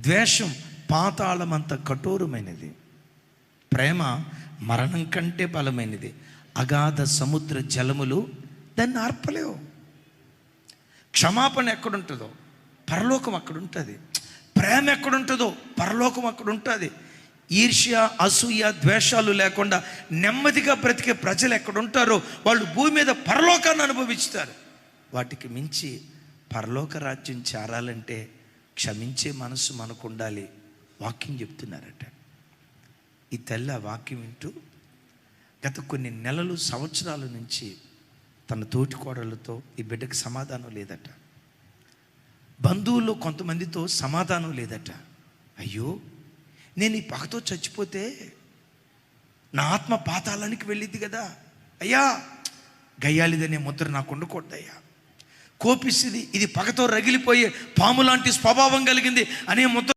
ద్వేషం పాతాళం అంత కఠోరమైనది. ప్రేమ మరణం కంటే బలమైనది. అగాధ సముద్ర జలములు దాన్ని ఆర్పలేవు. క్షమాపణ ఎక్కడుంటుందో పరలోకం అక్కడ ఉంటుంది ప్రేమ ఎక్కడుంటుందో పరలోకం అక్కడ ఉంటుంది ఈర్ష్య అసూయ ద్వేషాలు లేకుండా నెమ్మదిగా బ్రతికే ప్రజలు ఎక్కడుంటారో వాళ్ళు భూమి మీద పరలోకాన్ని అనుభవిస్తారు. వాటికి మించి పరలోక రాజ్యం చేరాలంటే క్షమించే మనసు మనకు ఉండాలి వాక్యం చెప్తున్నారట. ఈ తెల్ల వాక్యం వింటూ గత కొన్ని నెలలు సంవత్సరాల నుంచి తన తోటి కోడళ్ళతో ఈ బిడ్డకి సమాధానం లేదట. బంధువుల్లో కొంతమందితో సమాధానం లేదట. అయ్యో నేను ఈ పగతో చచ్చిపోతే నా ఆత్మ పాతాళానికి వెళ్ళిద్ది కదా. అయ్యా గయ్యాలిదనే ముద్ర నాకు ఉండకూడదయ్యా. కోపిస్తుంది. ఇది పగతో రగిలిపోయే పాము లాంటి స్వభావం కలిగింది. అనే ముద్ర